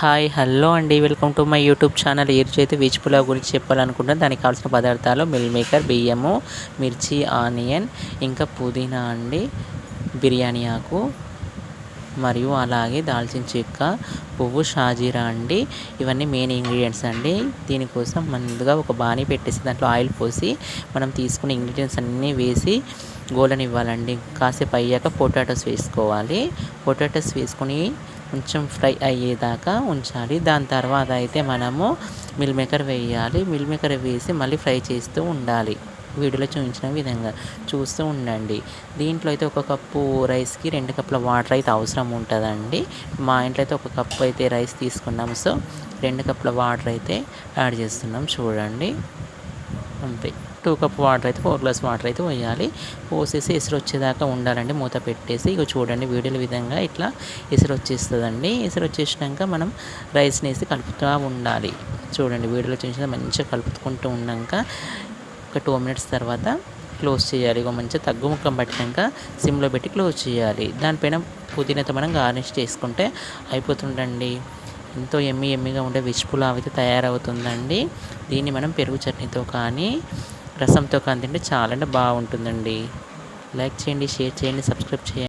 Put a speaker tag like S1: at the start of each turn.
S1: Hi hello అండి. Welcome to my YouTube channel ఈరోజైతే అయితే వెజ్ పులావ్ గురించి చెప్పాలనుకుంటున్నాను దానికి కావాల్సిన పదార్థాలు మిల్ మేకర్ బియ్యము మిర్చి ఆనియన్ ఇంకా పుదీనా అండి బిర్యానీ ఆకు మరియు అలాగే దాల్చిన చెక్క పువ్వు షాజీరా అండి. ఇవన్నీ మెయిన్ ఇంగ్రీడియంట్స్ అండి. దీనికోసం ముందుగా ఒక బాణీ పెట్టేసి దాంట్లో ఆయిల్ పోసి మనం తీసుకున్న ఇంగ్రీడియంట్స్ అన్నీ వేసి గోలనివ్వాలండి. కాసేపు అయ్యాక పొటాటోస్ వేసుకోవాలి. పొటాటోస్ వేసుకొని కొంచెం ఫ్రై అయ్యేదాకా ఉంచాలి. దాని తర్వాత అయితే మనము మిల్ మేకర్ వేయాలి. మిల్ మేకర్ వేసి మళ్ళీ ఫ్రై చేస్తూ ఉండాలి. వీడియోలో చూపించిన విధంగా చూస్తూ ఉండండి. దీంట్లో అయితే ఒక కప్పు రైస్కి రెండు కప్పుల వాటర్ అయితే అవసరం ఉంటుందండి. మా ఇంట్లో అయితే ఒక కప్పు అయితే రైస్ తీసుకున్నాం. సో రెండు కప్పుల వాటర్ అయితే యాడ్ చేస్తున్నాం. చూడండి. అంతే. టూ కప్ వాటర్ అయితే ఫోర్ గ్లాస్ వాటర్ అయితే పోయాలి. పోసేసి ఇసురు వచ్చేదాకా ఉండాలండి మూత పెట్టేసి. ఇక చూడండి వీడియోల విధంగా ఇట్లా ఇసురు వచ్చేస్తుందండి. ఇసురు వచ్చేసినాక మనం రైస్ని వేసి కలుపుతూ ఉండాలి. చూడండి వీడియోలో చూసిన మంచిగా కలుపుకుంటూ ఉన్నాక ఒక టూ మినిట్స్ తర్వాత క్లోజ్ చేయాలి. ఇక మంచిగా తగ్గు ముఖం పట్టినాక సిమ్లో పెట్టి క్లోజ్ చేయాలి. దానిపైన పుదీనాతో మనం గార్నిష్ చేసుకుంటే అయిపోతుండండి ఎంతో ఎమ్మి ఎమ్మిగా ఉండే వెజ్ పులావ్ అయితే తయారవుతుందండి. దీన్ని మనం పెరుగు చట్నీతో కానీ రసంతో కానీ తింటే చాలా అంటే బాగుంటుందండి. లైక్ చేయండి షేర్ చేయండి సబ్స్క్రైబ్ చేయండి.